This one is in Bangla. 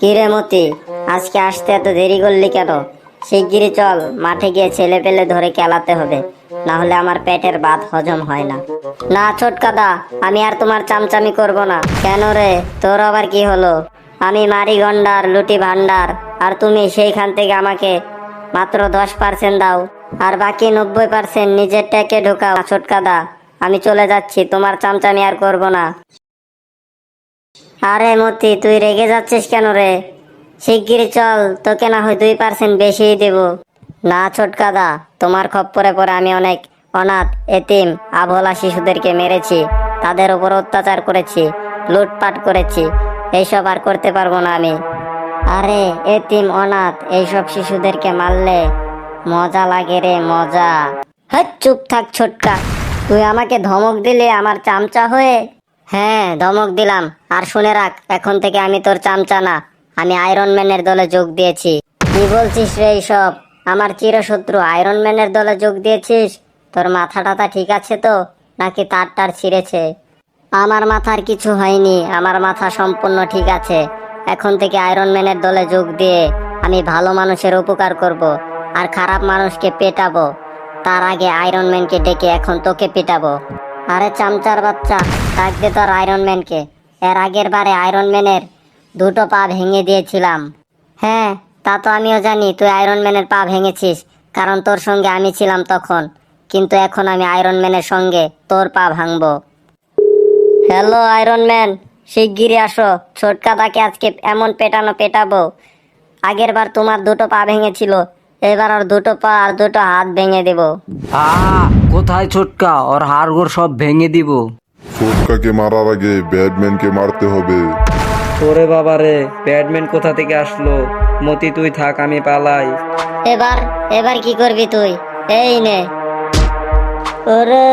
কিরে মতি, আজকে আসতে এত দেরি করলি কেন? শিগগিরই চল, মাঠে গিয়ে ছেলে পেলে ধরে খেলাতে হবে না হলে আমার পেটের ভাত হজম হয় না। না ছোটকাদা আমি আর তোমার চামচামি করব না। কেন রে? তোর আবার কি হলো? আমি মারি গন্ডার, লুটি ভান্ডার আর তুমি সেইখান থেকে আমাকে মাত্র দশ পার্সেন্ট দাও, আর বাকি নব্বই পার্সেন্ট নিজের ট্যাকে ঢোকাও। ছোটকাদা আমি চলে যাচ্ছি, তোমার চামচামি আর করব না। আরে মতি, তুই রেগে যাচ্ছিস কেন রে? শিগগিরই চল, তোকে না হয় দুই পার্সেন্ট বেশিই দেব। না, ছোটকাদা, তোমার খপ্পরে পরে আমি অনেক অনাথ, এতিম আভোলা শিশুদেরকে মেরেছি, তাদের উপর অত্যাচার করেছি, লুটপাট করেছি, এইসব আর করতে পারব না আমি। আরে, এতিম, অনাথ, এইসব শিশুদেরকে মারলে মজা লাগে রে, মজা। হ্যাঁ চুপ থাক ছোটকা, তুই আমাকে ধমক দিলে আমার চামচা হয়ে হ্যাঁ ধমক দিলাম। আর শুনে রাখ, এখন থেকে আমি তোর চামচা না। আমি আয়রন ম্যানের দলে যোগ দিয়েছি। কি বলছিস রে এইসব? আমার চিরশত্রু আয়রন ম্যানের দলে যোগ দিয়েছিস? তোর মাথা টাথা ঠিক আছে তো? নাকি তার টার ছিঁড়েছে? আমার মাথার কিছু হয়নি, আমার মাথা সম্পূর্ণ ঠিক আছে। এখন থেকে আয়রন ম্যানের দলে যোগ দিয়ে আমি ভালো মানুষের উপকার করব আর খারাপ মানুষকে পেটাবো। তার আগে আয়রন ম্যানকে ডেকে এখন তোকে পেটাবো। আরে চামচার বাচ্চা দে তোর আয়রন ম্যানকে এর আগের বারে আয়রন ম্যানের দুটো পা ভেঙে দিয়েছিলাম। হ্যাঁ তা তো আমিও জানি, তুই আয়রন ম্যানের পা ভেঙেছিস, কারণ তোর সঙ্গে আমি ছিলাম তখন। কিন্তু এখন আমি আয়রন ম্যানের সঙ্গে তোর পা ভাঙবো। হ্যালো আয়রন ম্যান শিগগিরই আসো। ছোটকা তাকে আজকে এমন পেটানো পেটাবো। আগের বার তোমার দুটো পা ভেঙেছিল, এবার আর দুটো পা আর দুটো হাত ভেঙে দেবো। কোথায় ছোটকা? ওর হাড়গোড় সব ভেঙে দিব। ছোটকাকে মারার আগে ব্যাটম্যানকে মারতে হবে। ওরে বাবা রে ব্যাটম্যান কোথা থেকে আসলো? মতি তুই থাক আমি পালাই। এবার এবার কি করবি তুই? এই নে। ওরে।